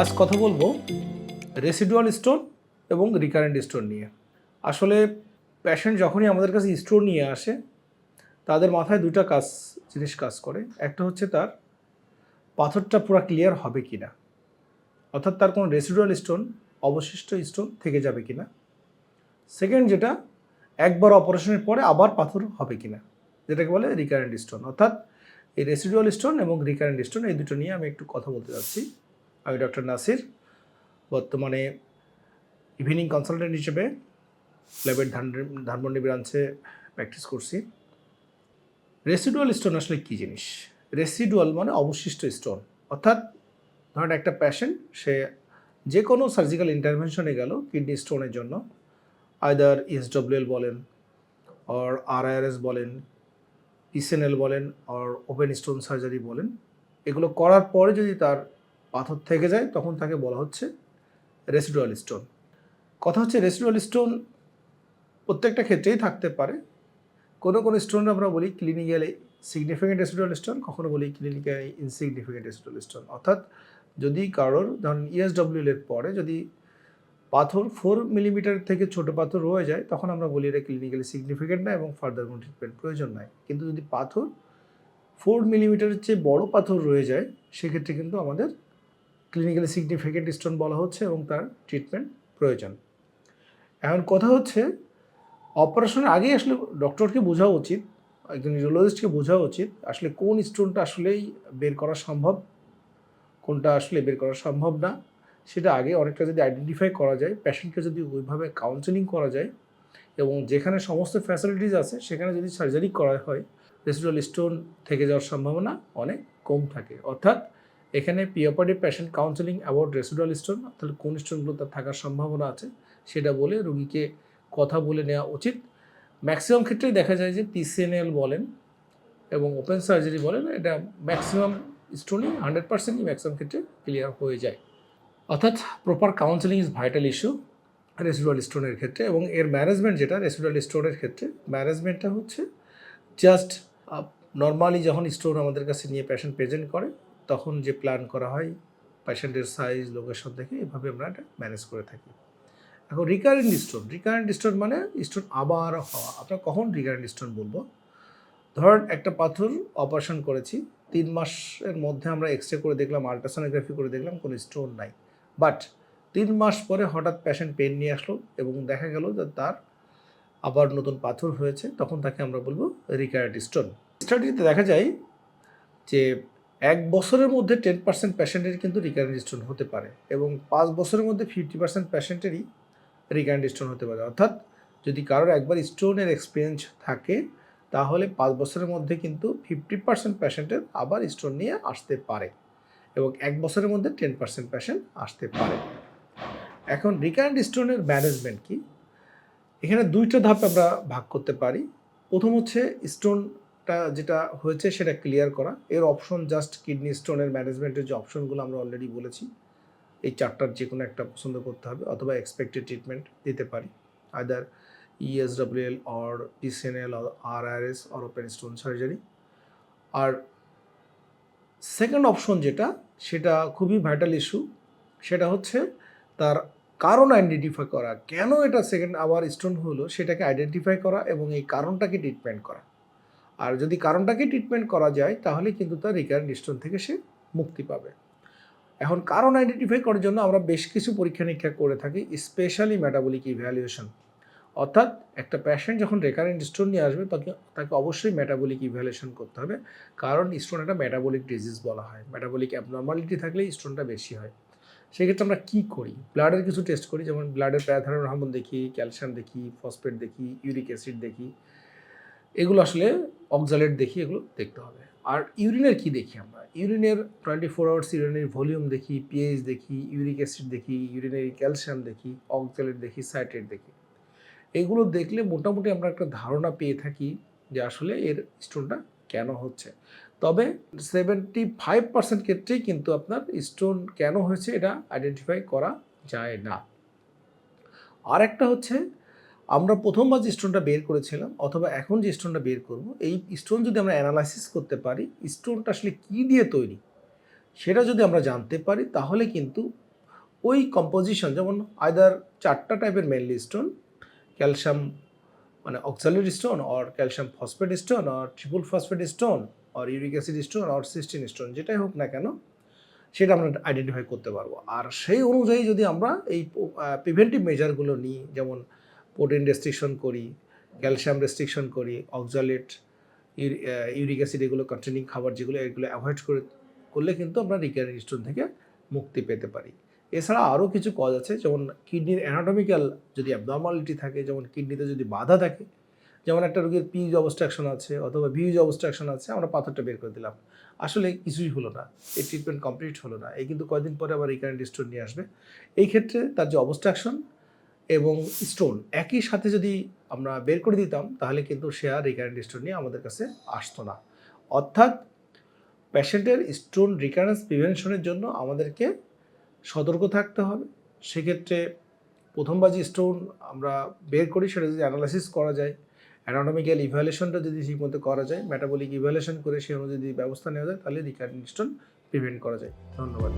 আজ কথা বলব রেসিডুয়াল স্টোন এবং রিকারেন্ট স্টোন নিয়ে। আসলে প্যাশেন্ট যখনই আমাদের কাছে স্টোন নিয়ে আসে, তাদের মাথায় দুটা কাজ, জিনিস কাজ করে। একটা হচ্ছে তার পাথরটা পুরো ক্লিয়ার হবে কি না অর্থাৎ তার কোনো রেসিডুয়াল স্টোন অবশিষ্ট স্টোন থেকে যাবে কি না সেকেন্ড যেটা, একবার অপারেশনের পরে আবার পাথর হবে কি না যেটাকে বলে রিকারেন্ট স্টোন অর্থাৎ এই রেসিডুয়াল স্টোন এবং রিকারেন্ট স্টোন এই দুটো নিয়ে আমি একটু কথা বলতে যাচ্ছি। আমি ডক্টর নাসির, বর্তমানে ইভিনিং কনসালটেন্ট হিসেবে ল্যাবের ধান, ধানমন্ডি ব্রাঞ্চে প্র্যাকটিস করছি। রেসিডুয়াল স্টোন আসলে কী জিনিস? রেসিডুয়াল মানে অবশিষ্ট স্টোন। অর্থাৎ ধরেন একটা প্যাশেন্ট সে যে কোনো সার্জিক্যাল ইন্টারভেনশনে গেল কিডনি স্টোনের জন্য আইদার ইএসডব্লিউএল বলেন অর আরআইআরএস বলেন ইসএনএল বলেন অর ওপেন স্টোন সার্জারি বলেন, এগুলো করার পরে যদি তার পাথর থেকে যায়, তখন তাকে বলা হচ্ছে রেসিডুয়াল স্টোন কথা হচ্ছে রেসিডুয়াল স্টোন প্রত্যেকটা ক্ষেত্রেই থাকতে পারে। কোনো কোনো স্টোন আমরা বলি ক্লিনিক্যালি সিগনিফিকেন্ট রেসিডুয়াল স্টোন কখনো বলি ক্লিনিক্যালি ইনসিগনিফিকেন্ট রেসিডুয়াল স্টোন অর্থাৎ যদি কারোর, ধরুন E ইএসডব্লিউএল এর পরে যদি পাথর ফোর মিলিমিটার থেকে ছোট পাথর রয়ে যায়, তখন আমরা বলি এটা ক্লিনিক্যালি সিগনিফিকেন্ট না এবং ফার্দার কোনো ট্রিটমেন্ট প্রয়োজন নাই। কিন্তু যদি পাথর ফোর মিলিমিটারের চেয়ে বড় পাথর রয়ে যায়, সেক্ষেত্রে কিন্তু আমাদের ক্লিনিক্যালি সিগনিফিকেন্ট স্টোন বলা হচ্ছে এবং তার ট্রিটমেন্ট প্রয়োজন। এখন কথা হচ্ছে অপারেশনের আগেই আসলে ডক্টরকে বোঝা উচিত, একজন নিউরোলজিস্টকে বোঝা উচিত, আসলে কোন স্টোনটা আসলেই বের করা সম্ভব, কোনটা আসলে বের করা সম্ভব না, সেটা আগে অনেকটা যদি আইডেন্টিফাই করা যায় পেশেন্টকে যদি ওইভাবে কাউন্সেলিং করা যায়, এবং যেখানে সমস্ত ফ্যাসিলিটিস আছে, সেখানে যদি সার্জারি করা হয় রেসিডুয়াল স্টোন থেকে যাওয়ার সম্ভাবনা অনেক কম থাকে। অর্থাৎ এখানে পিওপার্টি patient counselling about residual stone, অর্থাৎ কোন স্টোনগুলো তার থাকার সম্ভাবনা আছে সেটা বলে রুগীকে কথা বলে নেওয়া উচিত। ম্যাক্সিমাম ক্ষেত্রেই দেখা যায় যে পিসিএনএল বলেন এবং ওপেন সার্জারি বলেন, এটা ম্যাক্সিমাম স্টোনই হান্ড্রেড পার্সেন্টই ম্যাক্সিমাম ক্ষেত্রে ক্লিয়ার হয়ে যায়। অর্থাৎ proper counselling is vital issue residual স্টোনের ক্ষেত্রে এবং এর ম্যানেজমেন্ট যেটা রেসিডুয়াল স্টোনের ক্ষেত্রে, ম্যানেজমেন্টটা হচ্ছে জাস্ট নর্মালি যখন স্টোন আমাদের কাছে নিয়ে পেশেন্ট প্রেজেন্ট করে তখন যে প্ল্যান করা হয় পেশেন্টের সাইজ লোকেশন দেখে এভাবে আমরা এটা ম্যানেজ করে থাকি। এখন রিকারেন্ট স্টোন রিকারেন্ট স্টোন মানে স্টোন আবার হওয়া। আমরা কখন রিকারেন্ট স্টোন বলব? ধরেন একটা পাথর অপারেশন করেছি, তিন মাসের মধ্যে আমরা এক্স রে করে দেখলাম আলট্রাসোনোগ্রাফি করে দেখলাম, কোনো স্টোন নাই। বাট তিন মাস পরে হঠাৎ পেশেন্ট পেন নিয়ে আসলো এবং দেখা গেল যে তার আবার নতুন পাথর হয়েছে, তখন তাকে আমরা বলব রিকারেন্ট স্টোন স্টাডিতে দেখা যায় যে এক বছরের মধ্যে টেন পার্সেন্ট পেশেন্টের কিন্তু রিকারেন্ট স্টোন হতে পারে এবং পাঁচ বছরের মধ্যে ফিফটি পার্সেন্ট পেশেন্টেরই রিকারেন্ট স্টোন হতে পারে। অর্থাৎ যদি কারোর একবার স্টোনের এক্সপিরিয়েন্স থাকে, তাহলে পাঁচ বছরের মধ্যে কিন্তু ফিফটি পার্সেন্ট পেশেন্টের আবার স্টোন নিয়ে আসতে পারে এবং এক বছরের মধ্যে টেন পার্সেন্ট পেশেন্ট আসতে পারে। এখন রিকারেন্ট স্টোনের ম্যানেজমেন্ট কি? এখানে দুইটা ধাপ আমরা ভাগ করতে পারি। প্রথম হচ্ছে স্টোনটা যেটা হয়েছে সেটা ক্লিয়ার করা। এর অপশন জাস্ট কিডনি স্টোনের ম্যানেজমেন্টের যে অপশনগুলো আমরা অলরেডি বলেছি, এই চারটার যে কোনো একটা পছন্দ করতে হবে অথবা এক্সপেক্টেড ট্রিটমেন্ট দিতে পারি। Other ESWL or PCNL or RRS or open stone surgery R second option যেটা, সেটা খুবই ভাইটাল ইস্যু সেটা হচ্ছে তার কারণ আইডেন্টিফাই করা। কেন এটা সেকেন্ড আবার স্টোন হলো, সেটাকে আইডেন্টিফাই করা এবং এই কারণটাকে ট্রিটমেন্ট করা। আর যদি কারণটাকে ট্রিটমেন্ট করা যায়, তাহলে কিন্তু তার রিকারেন্ট স্টোন থেকে সে মুক্তি পাবে। এখন কারণ আইডেন্টিফাই করার জন্য আমরা বেশ কিছু পরীক্ষা নিরীক্ষা করে থাকি স্পেশালি মেটাবলিক ইভ্যালুয়েশন অর্থাৎ একটা পেশেন্ট যখন রেকারেন্ট স্টোন নিয়ে আসবে, তাকে তাকে অবশ্যই মেটাবলিক ইভ্যালুয়েশন করতে হবে। কারণ স্টোন একটা মেটাবলিক ডিজিজ বলা হয়। মেটাবলিক অ্যাবনর্মালিটি থাকলেই স্টোনটা বেশি হয়। সেক্ষেত্রে আমরা কী করি? ব্লাডের কিছু টেস্ট করি, যেমন ব্লাডের প্যারাথাইরয়েড হরমোন দেখি ক্যালসিয়াম দেখি ফসফেট দেখি ইউরিক অ্যাসিড দেখি। এগুলো আসলে অক্সালেট দেখি, এগুলো দেখতে হবে। আর ইউরিনের কি দেখি আমরা? ইউরিনের টোয়েন্টি ফোর আওয়ার্স ইউরিনের ভলিউম দেখি পিএইচ দেখি ইউরিক অ্যাসিড দেখি ইউরিনারি ক্যালসিয়াম দেখি অক্সালেট দেখি সাইট্রেট দেখি। এগুলো দেখলে মোটামুটি আমরা একটা ধারণা পেয়ে থাকি যে আসলে এর স্টোনটা কেন হচ্ছে। তবে সেভেন্টি ফাইভ পার্সেন্ট ক্ষেত্রেই কিন্তু আপনার স্টোন কেন হয়েছে এটা আইডেন্টিফাই করা যায় না। আর একটা হচ্ছে আমরা প্রথমবার যে স্টোনটা বের করেছিলাম, অথবা এখন যে স্টোনটা বের করব, এই স্টোন যদি আমরা অ্যানালাইসিস করতে পারি স্টোনটা আসলে কী দিয়ে তৈরি, সেটা যদি আমরা জানতে পারি, তাহলে কিন্তু ওই কম্পোজিশন যেমন আয়দার চারটা টাইপের মেনলি স্টোন ক্যালসিয়াম মানে oxalate stone or calcium phosphate stone or triple phosphate stone or uric acid stone or cystine stone যেটাই হোক না কেন, সেটা আমরা আইডেন্টিফাই করতে পারব। আর সেই অনুযায়ী যদি আমরা এই প্রিভেন্টিভ মেজারগুলো নিই, যেমন প্রোটিন রেস্ট্রিকশন করি ক্যালসিয়াম রেস্ট্রিকশন করি অক্সালেট ইউরিক অ্যাসিড এগুলো কন্টেনিং খাবার যেগুলো, এগুলো অ্যাভয়েড করে, করলে কিন্তু আমরা রিকারিং স্টোন থেকে মুক্তি পেতে পারি। এছাড়া আরও কিছু কজ আছে, যেমন কিডনির অ্যানাটমিক্যাল যদি অ্যাবনর্মালিটি থাকে, যেমন কিডনিতে যদি বাধা থাকে, যেমন একটা রোগীর পিউজ অবস্ট্রাকশন আছে অথবা ভিউজ অবস্ট্রাকশন আছে, আমরা পাথরটা বের করে দিলাম। আসলে কিছুই হলো না, এই ট্রিটমেন্ট কমপ্লিট হলো না, এই কিন্তু কয়দিন পরে আবার রিকারেন্ট স্টোন নিয়ে আসবে। এই ক্ষেত্রে তার যে অবস্ট্রাকশন এবং স্টোন একই সাথে যদি আমরা বের করে দিতাম, তাহলে কিন্তু সে আর রিকারেন্ট স্টোন নিয়ে আমাদের কাছে আসতো না। অর্থাৎ পেশেন্টের স্টোন রিকারেন্স প্রিভেনশনের জন্য আমাদেরকে সতর্ক থাকতে হবে। সেক্ষেত্রে প্রথমবার যে স্টোন আমরা বের করি, সেটা যদি অ্যানালাইসিস করা যায় অ্যানাটমিক্যাল ইভ্যালুয়েশনটা যদি ঠিকমতো করা যায় মেটাবলিক ইভ্যালুয়েশন করে সে অনুযায়ী যদি ব্যবস্থা নেওয়া যায়, তাহলে রিকারেন্ট স্টোন প্রিভেন্ট করা যায়। ধন্যবাদ।